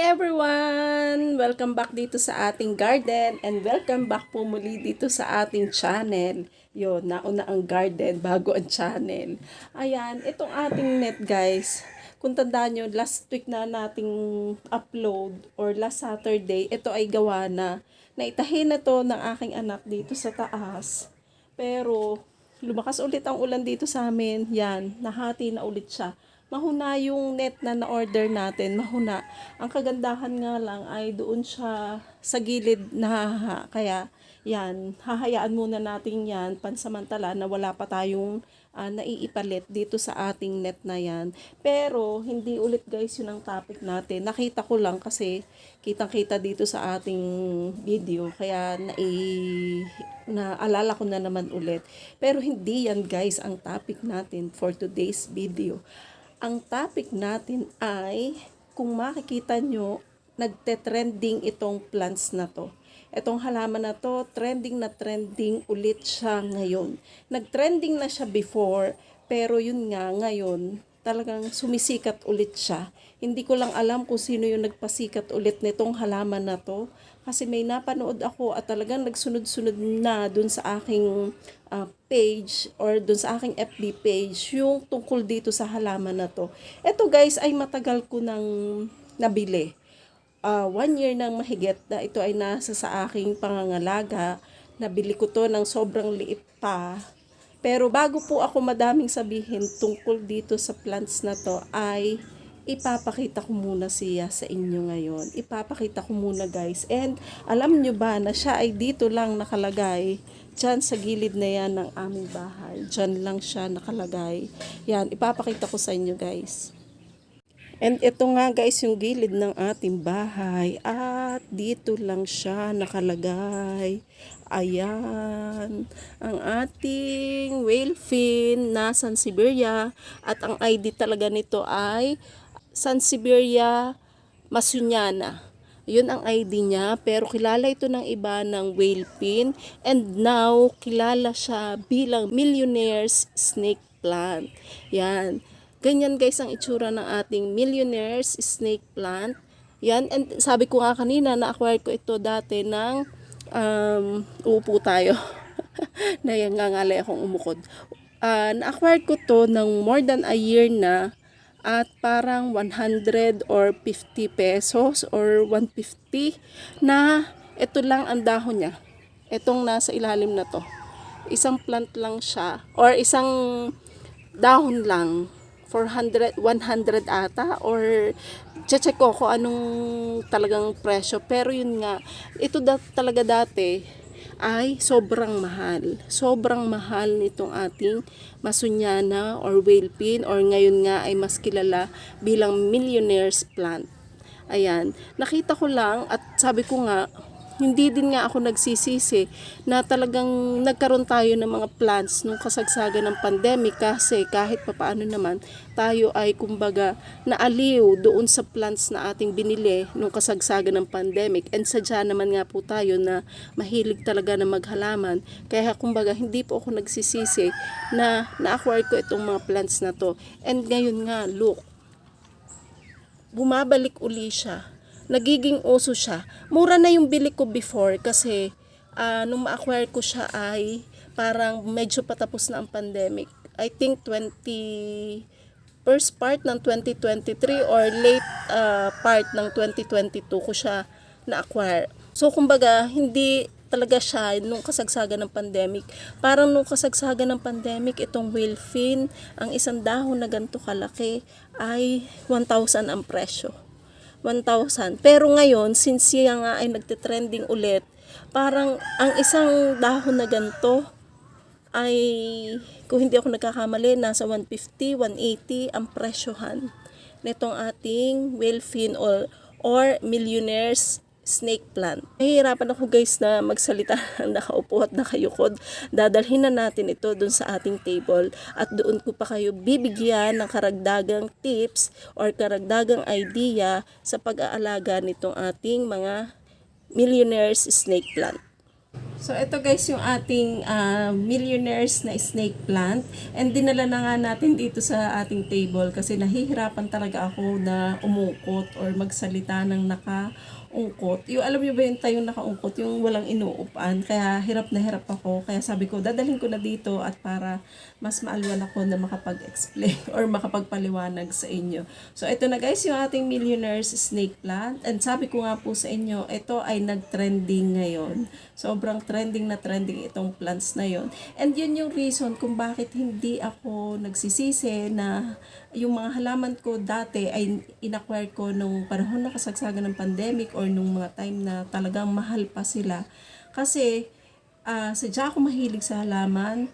everyone! Welcome back dito sa ating garden and welcome back po muli dito sa ating channel. Yun, nauna ang garden bago ang channel. Ayan, itong ating net guys. Kung tandaan nyo, last week na nating upload or last Saturday, ito ay gawa na. Naitahin na to ng aking anak dito sa taas. Pero, lumakas ulit ang ulan dito sa amin. Yan, nahati na ulit siya mahuna yung net na na-order natin, mahuna. Ang kagandahan nga lang ay doon siya sa gilid na kaya yan, hahayaan muna natin yan pansamantala na wala pa tayong ah, naiipalit dito sa ating net na yan. Pero hindi ulit guys yun ang topic natin. Nakita ko lang kasi kitang-kita dito sa ating video kaya nai naalala ko na naman ulit. Pero hindi yan guys ang topic natin for today's video. Ang topic natin ay, kung makikita nyo, nagte-trending itong plants na to. Itong halaman na to, trending na trending ulit siya ngayon. Nag-trending na siya before, pero yun nga, ngayon, talagang sumisikat ulit siya. Hindi ko lang alam kung sino yung nagpasikat ulit nitong halaman na to. Kasi may napanood ako at talagang nagsunod-sunod na dun sa aking ah, page or dun sa aking FB page yung tungkol dito sa halaman na to. Ito guys ay matagal ko nang nabili. Ah, one year nang mahigit na ito ay nasa sa aking pangangalaga. Nabili ko to ng sobrang liit pa. Pero bago po ako madaming sabihin tungkol dito sa plants na to ay ipapakita ko muna siya sa inyo ngayon. Ipapakita ko muna guys. And alam nyo ba na siya ay dito lang nakalagay. Diyan sa gilid na yan ng aming bahay. Diyan lang siya nakalagay. Yan, ipapakita ko sa inyo guys. And ito nga guys yung gilid ng ating bahay. At dito lang siya nakalagay. Ayan. Ang ating whale fin na Siberia. At ang ID talaga nito ay Siberia Masunyana. Yun ang ID niya, pero kilala ito ng iba ng whale pin. And now, kilala siya bilang millionaire's snake plant. Yan. Ganyan guys ang itsura ng ating millionaire's snake plant. Yan, and sabi ko nga kanina, na-acquire ko ito dati ng um, uupo tayo. na yan nga ngalay akong umukod. Ah, na-acquire ko to ng more than a year na at parang 100 or 50 pesos or 150 na ito lang ang dahon niya. Itong nasa ilalim na to. Isang plant lang siya or isang dahon lang 400 100 ata or check ko kung anong talagang presyo pero yun nga ito da, talaga dati ay sobrang mahal. Sobrang mahal nitong ating masunyana or whale pin or ngayon nga ay mas kilala bilang millionaire's plant. Ayan, nakita ko lang at sabi ko nga, hindi din nga ako nagsisisi na talagang nagkaroon tayo ng mga plans nung kasagsagan ng pandemic kasi kahit papaano naman tayo ay kumbaga naaliw doon sa plants na ating binili nung kasagsagan ng pandemic. And sadya naman nga po tayo na mahilig talaga na maghalaman. Kaya kumbaga hindi po ako nagsisisi na na-acquire ko itong mga plants na to. And ngayon nga look bumabalik uli siya. Nagiging uso siya. Mura na yung bili ko before kasi ah, nung ma-acquire ko siya ay parang medyo patapos na ang pandemic. I think 20 first part ng 2023 or late ah, part ng 2022 ko siya na-acquire. So kumbaga hindi talaga siya nung kasagsagan ng pandemic. Parang nung kasagsagan ng pandemic, itong whale fin, ang isang dahon na ganito kalaki ay 1,000 ang presyo. 1,000. Pero ngayon, since siya nga ay nagtitrending ulit, parang ang isang dahon na ganito ay, kung hindi ako nagkakamali, nasa 150, 180 ang presyohan nitong ating whale fin or, or millionaire's snake plant. Nahihirapan ako guys na magsalita nakaupo at nakayukod. Dadalhin na natin ito dun sa ating table at doon ko pa kayo bibigyan ng karagdagang tips or karagdagang idea sa pag-aalaga nitong ating mga millionaire's snake plant. So, ito guys yung ating ah, millionaires na snake plant. And dinala na nga natin dito sa ating table kasi nahihirapan talaga ako na umukot or magsalita ng nakaungkot. Yung alam niyo ba yung tayong nakaungkot, yung walang inuupan. Kaya hirap na hirap ako. Kaya sabi ko, dadalhin ko na dito at para mas maalwan ako na makapag-explain or makapagpaliwanag sa inyo. So, ito na guys yung ating millionaires snake plant. And sabi ko nga po sa inyo, ito ay nag-trending ngayon. Sobrang trending na trending itong plants na yon. And yun yung reason kung bakit hindi ako nagsisisi na yung mga halaman ko dati ay inacquire ko nung panahon na kasagsagan ng pandemic or nung mga time na talagang mahal pa sila. Kasi ah sadya ako mahilig sa halaman.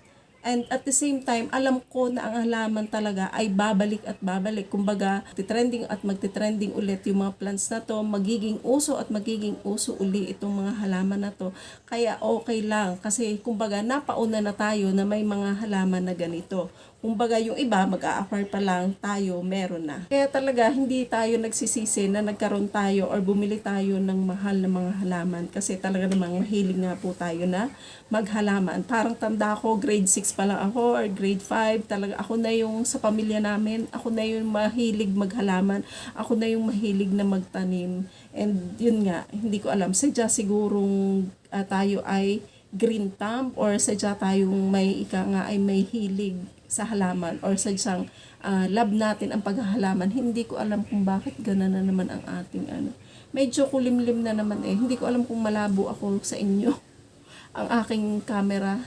And at the same time, alam ko na ang halaman talaga ay babalik at babalik. Kumbaga, titrending at magtitrending ulit yung mga plants na to, magiging uso at magiging uso uli itong mga halaman na to. Kaya okay lang kasi kumbaga napauna na tayo na may mga halaman na ganito. Kumbaga yung iba mag-a-acquire pa lang, tayo meron na. Kaya talaga hindi tayo nagsisisi na nagkaroon tayo or bumili tayo ng mahal na mga halaman kasi talaga namang mahilig nga po tayo na maghalaman. Parang tanda ko, grade 6 pa lang ako or grade 5, talaga ako na yung sa pamilya namin, ako na yung mahilig maghalaman, ako na yung mahilig na magtanim. And yun nga, hindi ko alam, sadya sigurong ah, tayo ay green thumb or sadya tayong may ika nga ay may hilig sa halaman or sadyang ah, love natin ang paghahalaman. Hindi ko alam kung bakit gana na naman ang ating ano. Medyo kulimlim na naman eh. Hindi ko alam kung malabo ako sa inyo ang aking camera.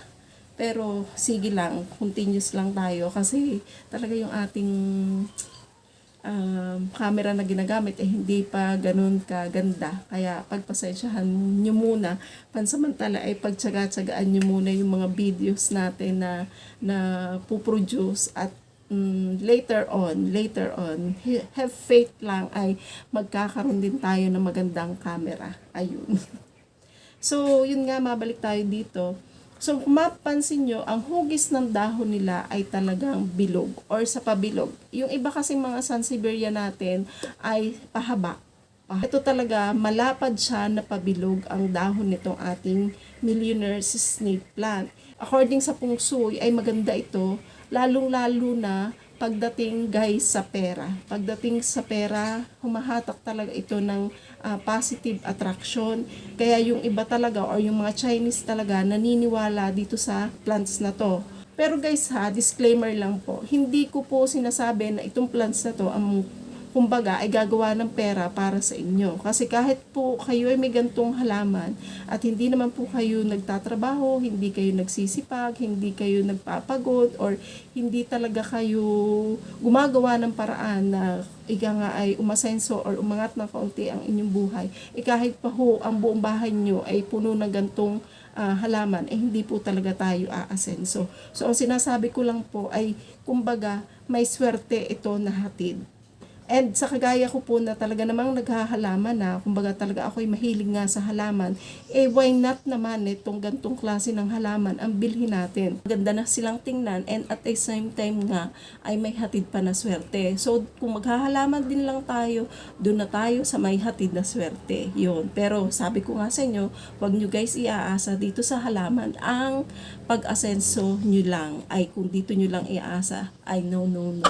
Pero sige lang, continuous lang tayo kasi talaga yung ating um, camera na ginagamit eh hindi pa ganun kaganda. Kaya pagpasensyahan nyo muna. Pansamantala ay pagtsaga-tsagaan nyo muna yung mga videos natin na, na puproduce at mm, later on, later on, have faith lang ay magkakaroon din tayo ng magandang camera. Ayun. So, yun nga, mabalik tayo dito. So, mapansin nyo, ang hugis ng dahon nila ay talagang bilog or sa pabilog. Yung iba kasing mga Sansevieria natin ay pahaba. Ah, Ito talaga, malapad siya na pabilog ang dahon nitong ating millionaire snake plant. According sa Shui, ay maganda ito, lalong-lalo na pagdating guys sa pera. Pagdating sa pera, humahatak talaga ito ng ah, positive attraction. Kaya yung iba talaga or yung mga Chinese talaga naniniwala dito sa plants na to. Pero guys ha, disclaimer lang po, hindi ko po sinasabi na itong plants na to ang kumbaga ay gagawa ng pera para sa inyo. Kasi kahit po kayo ay may gantong halaman at hindi naman po kayo nagtatrabaho, hindi kayo nagsisipag, hindi kayo nagpapagod, or hindi talaga kayo gumagawa ng paraan na ika nga ay umasenso or umangat ng kaunti ang inyong buhay, eh kahit pa ho ang buong bahay nyo ay puno ng gantong ah, halaman, eh hindi po talaga tayo aasenso. So, ang sinasabi ko lang po ay, kumbaga, may swerte ito na hatid. And sa kagaya ko po na talaga namang naghahalaman na, kumbaga talaga ako'y mahilig nga sa halaman, eh why not naman itong gantong klase ng halaman ang bilhin natin. Ganda na silang tingnan and at the same time nga ay may hatid pa na swerte. So kung maghahalaman din lang tayo, doon na tayo sa may hatid na swerte. Yun. Pero sabi ko nga sa inyo, wag nyo guys iaasa dito sa halaman ang pag-asenso nyo lang. Ay kung dito nyo lang iaasa, ay no, no, no.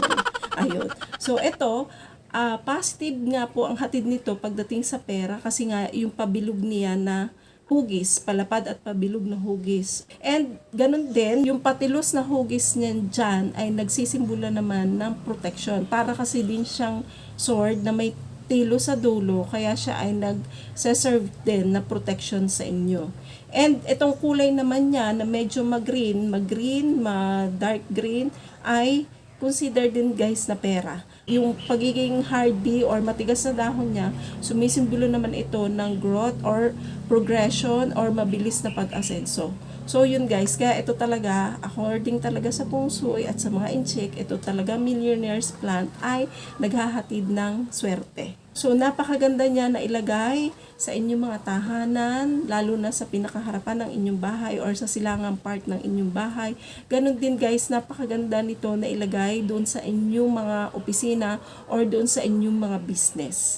Ayun. So, ito, ah, positive nga po ang hatid nito pagdating sa pera kasi nga yung pabilog niya na hugis, palapad at pabilog na hugis. And ganun din, yung patilos na hugis niyan dyan ay nagsisimbolo naman ng protection. Para kasi din siyang sword na may tilo sa dulo, kaya siya ay nag-serve din na protection sa inyo. And itong kulay naman niya na medyo mag-green, mag-green, ma-dark green, ay consider din guys na pera. Yung pagiging hardy or matigas na dahon niya, sumisimbolo naman ito ng growth or progression or mabilis na pag-asenso. So yun guys, kaya ito talaga, according talaga sa Shui at sa mga incheck, ito talaga millionaire's plant ay naghahatid ng swerte. So napakaganda niya na ilagay sa inyong mga tahanan, lalo na sa pinakaharapan ng inyong bahay or sa silangang part ng inyong bahay. Ganon din guys, napakaganda nito na ilagay doon sa inyong mga opisina or doon sa inyong mga business.